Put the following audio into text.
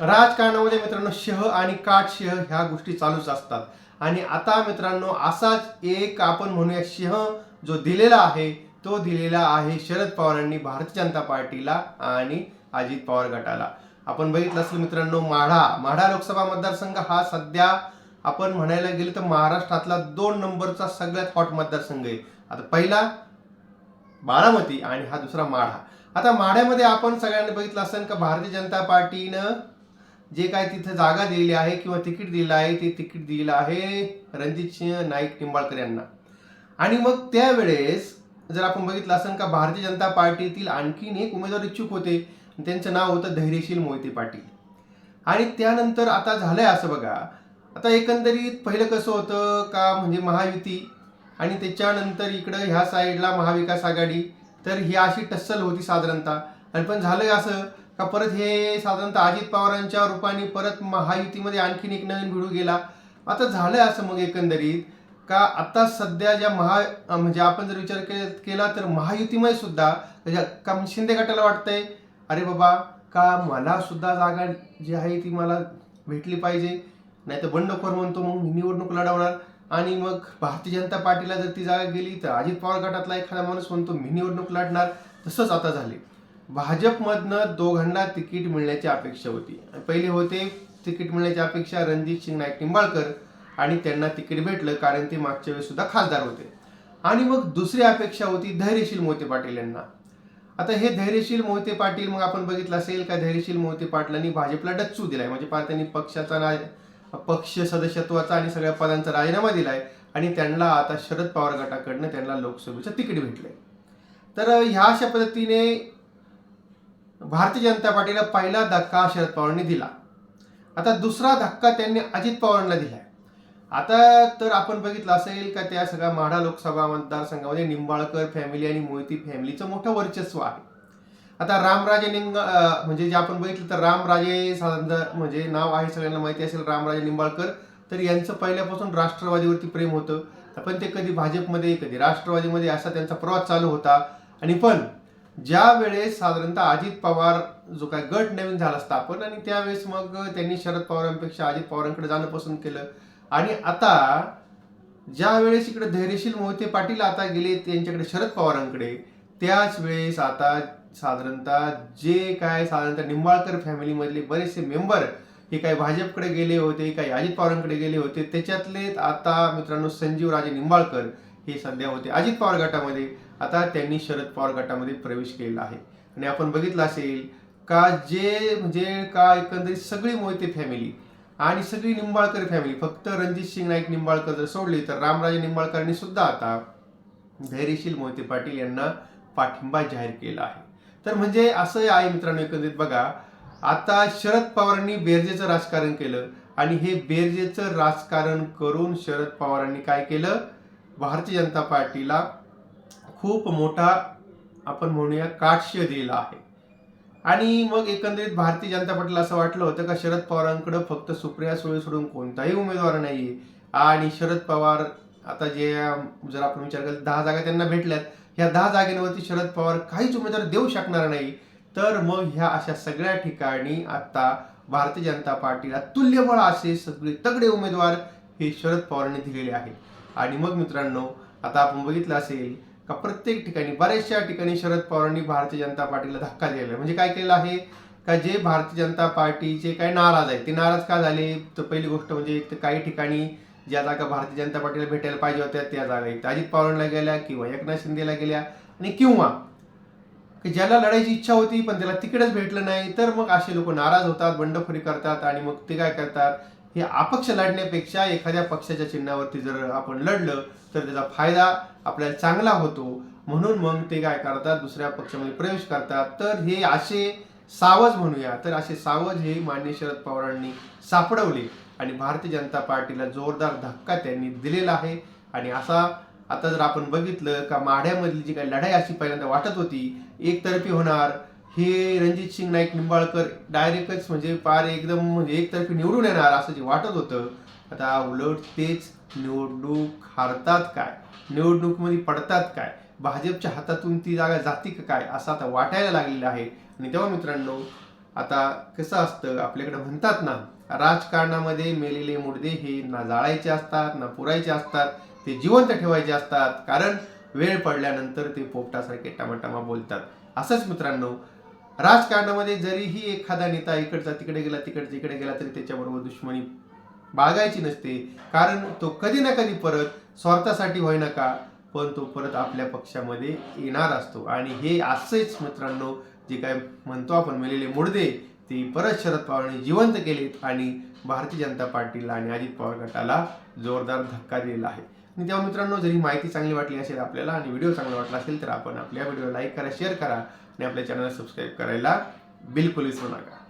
राजकारणामध्ये मित्रांनो शह आणि काट शह ह्या गोष्टी चालूच असतात. आणि आता मित्रांनो असाच एक आपण म्हणूया शह जो दिलेला आहे तो दिलेला आहे शरद पवारांनी भारतीय जनता पार्टीला आणि अजित पवार गटाला. आपण बघितलं असेल मित्रांनो माढा माढा लोकसभा मतदारसंघ हा सध्या आपण म्हणायला गेलं तर महाराष्ट्रातला दोन नंबरचा सगळ्यात हॉट मतदारसंघ आहे. आता पहिला बारामती आणि हा दुसरा माढा. आता माढ्यामध्ये आपण सगळ्यांनी बघितलं असेल का भारतीय जनता पार्टीनं जे काय तिथं जागा दिलेली आहे किंवा तिकीट दिलेलं आहे ते तिकीट दिलेलं आहे रणजित सिंह नाईक निंबाळकर यांना. आणि मग त्यावेळेस जर आपण बघितलं असेल का भारतीय जनता पार्टीतील आणखीन एक उमेदवार इच्छुक होते. त्यांचं नाव होतं धैर्यशील मोहिते पाटील. आणि त्यानंतर आता झालंय असं बघा. आता एकंदरीत पहिलं कसं होतं का म्हणजे महायुती. आणि त्याच्यानंतर इकडं ह्या साईडला महाविकास आघाडी. तर ही अशी टस्सल होती साधारणतः. आणि पण झालंय असं. का परत हे साधारणतः अजित पवारांच्या रूपाने परत महायुतीमध्ये आणखीन एक नवीन भिडू गेला? आता झालंय असं मग एकंदरीत का आता सध्या ज्या महा म्हणजे आपण जर विचार के- केला तर महायुतीमध्ये सुद्धा म्हणजे का शिंदे गटाला वाटतंय? अरे बाबा का मला सुद्धा जागा जी आहे ती मला भेटली पाहिजे? नाही तर बंडखोर म्हणतो मग मी निवडणूक लढवणार. आणि मग भारतीय जनता पार्टीला जर ती जागा गेली तर अजित पवार गटातला एखादा माणूस म्हणतो मी निवडणूक लढणार. तसंच आता झाले भाजपमधनं दोघांना तिकीट मिळण्याची अपेक्षा होती. पहिले होते तिकीट मिळण्याची अपेक्षा रणजित सिंग नाईक निंबाळकर आणि त्यांना तिकीट भेटलं कारण ते मागच्या वेळेस सुद्धा खासदार होते. आणि मग दुसरी अपेक्षा होती धैर्यशील मोहिते पाटील यांना. आता हे धैर्यशील मोहिते पाटील मग आपण बघितलं असेल का धैर्यशील मोहिते पाटलांनी भाजपला डच्चू दिलाय. म्हणजे पार त्यांनी पक्षाचा ना पक्ष सदस्यत्वाचा आणि सगळ्या पदांचा राजीनामा दिलाय आणि त्यांना आता शरद पवार गटाकडनं त्यांना लोकसभेचं तिकीट भेटलंय. तर ह्या अशा पद्धतीने भारतीय जनता पार्टीला पहिला धक्का शरद पवारांनी दिला. आता दुसरा धक्का त्यांनी अजित पवारांना दिला आता तर आपण बघितलं असेल का त्या सगळ्या माढा लोकसभा मतदारसंघामध्ये निंबाळकर फॅमिली आणि मोहिती फॅमिलीचं मोठं वर्चस्व आहे. आता रामराजे निंग म्हणजे जे आपण बघितलं तर रामराजे साधारण म्हणजे नाव आहे सगळ्यांना माहिती असेल रामराजे निंबाळकर. तर यांचं पहिल्यापासून राष्ट्रवादीवरती प्रेम होतं. पण ते कधी भाजपमध्ये कधी राष्ट्रवादीमध्ये असा त्यांचा प्रवास चालू होता. आणि पण ज्या वेळेस साधारणतः अजित पवार जो काय गट नवीन झाला स्थापन आणि त्यावेळेस मग त्यांनी शरद पवारांपेक्षा अजित पवारांकडे जाणं पसंत केलं. आणि आता ज्या वेळेस इकडे धैर्यशील मोहिते पाटील आता गेले त्यांच्याकडे शरद पवारांकडे त्याच वेळेस आता साधारणतः जे काय साधारणतः निंबाळकर फॅमिलीमधले बरेचसे मेंबर हे काही भाजपकडे गेले होते काही अजित पवारांकडे गेले होते त्याच्यातले आता मित्रांनो संजीव राजे निंबाळकर हे सध्या होते. अजित पवार गटामध्ये आता त्यांनी शरद पवार गटामध्ये प्रवेश केलेला आहे. आणि आपण बघितलं असेल का जे म्हणजे का एकंदरीत सगळी मोहिते फॅमिली आणि सगळी निंबाळकर फॅमिली फक्त रणजित सिंग नाईक निंबाळकर जर सोडली तर रामराजे निंबाळकरांनी सुद्धा आता धैर्यशील मोहिते पाटील यांना पाठिंबा जाहीर केला आहे. तर म्हणजे असं आहे मित्रांनो एकंदरीत बघा आता शरद पवारांनी बेरजेचं राजकारण केलं आणि हे बेरजेचं राजकारण करून शरद पवारांनी काय केलं? भारतीय जनता पार्टीला खूप मोठा आपण म्हणूया काटश्य दिला आहे. आणि मग एकंदरीत भारतीय जनता पार्टीला असं वाटलं होतं का शरद पवारांकडे फक्त सुप्रिया सुळे सोडून कोणताही उमेदवार नाही आणि शरद पवार आता जे जर आपण विचार केला दहा जागा त्यांना भेटल्यात. ह्या दहा जागेवरती शरद पवार काहीच उमेदवार देऊ शकणार नाही. तर मग ह्या अशा सगळ्या ठिकाणी आता भारतीय जनता पार्टीला तुल्यबळ असे सगळे तगडे उमेदवार हे शरद पवारांनी दिलेले आहेत. आणि मग मित्रांनो आता आपण बघितलं असेल का प्रत्येक ठिकाणी बऱ्याचशा ठिकाणी शरद पवारांनी भारतीय जनता पार्टीला धक्का दिलेला आहे. म्हणजे काय केलं आहे? का जे भारतीय जनता पार्टीचे काही नाराज आहेत ते नाराज का झाले? तर पहिली गोष्ट म्हणजे एक तर काही ठिकाणी ज्या जागा भारतीय जनता पार्टीला भेटायला पाहिजे होत्या त्या जागा एक अजित पवारांना गेल्या किंवा एकनाथ शिंदेला गेल्या आणि किंवा की ज्याला लढायची इच्छा होती पण त्याला तिकडेच भेटलं नाही तर मग असे लोक नाराज होतात बंडखोरी करतात आणि मग ते काय करतात? हे अपक्ष लढण्यापेक्षा एखाद्या पक्षाच्या चिन्हावरती जर आपण लढलं तर त्याचा फायदा आपल्याला चांगला होतो. म्हणून मग ते काय करतात? दुसऱ्या पक्षामध्ये प्रवेश करतात. तर हे असे सावज म्हणूया. तर असे सावज हे मान्य शरद पवारांनी सापडवले आणि भारतीय जनता पार्टीला जोरदार धक्का त्यांनी दिलेला आहे. आणि असा आता जर आपण बघितलं का माढ्यामधली जी काही लढाई अशी पहिल्यांदा वाटत होती एकतर्फी होणार हे रणजित सिंग नाईक निंबाळकर डायरेक्टच म्हणजे पार एकदम म्हणजे एकतर्फी निवडून येणार असं जे वाटत होतं. आता उलट तेच निवडणूक हारतात काय? निवडणुकीमध्ये पडतात काय? भाजपच्या हातातून ती जागा जाती का काय? असं आता वाटायला लागलेलं आहे. आणि तेव्हा मित्रांनो आता कसं असतं आपल्याकडे म्हणतात ना राजकारणामध्ये मेलेले मुडदे हे ना जाळायचे असतात ना पुरायचे असतात ते जिवंत ठेवायचे असतात. कारण वेळ पडल्यानंतर ते पोपटासारखे टमाटमा बोलतात. असंच मित्रांनो राजकारणामध्ये जरीही एखादा नेता इकडचा तिकडे गेला तिकडचा इकडे गेला तरी त्याच्याबरोबर दुश्मनी बागायची नसते. कारण तो कधी ना कधी परत स्वार्थासाठी होईना का पण तो परत आपल्या पक्षामध्ये येणार असतो. आणि हे असंच मित्रांनो जे काय म्हणतो आपण मेलेले मुडदे ते परत शरद पवारांनी जिवंत केलेत आणि भारतीय जनता पार्टीला आणि अजित पवार गटाला जोरदार धक्का दिलेला आहे. आणि तेव्हा मित्रांनो जरी माहिती चांगली वाटली असेल आपल्याला आणि व्हिडिओ चांगला वाटला असेल तर आपण आपल्या व्हिडिओ लाईक करा शेअर करा आणि आपल्या चॅनलला सबस्क्राईब करायला बिलकुल विसरू नका.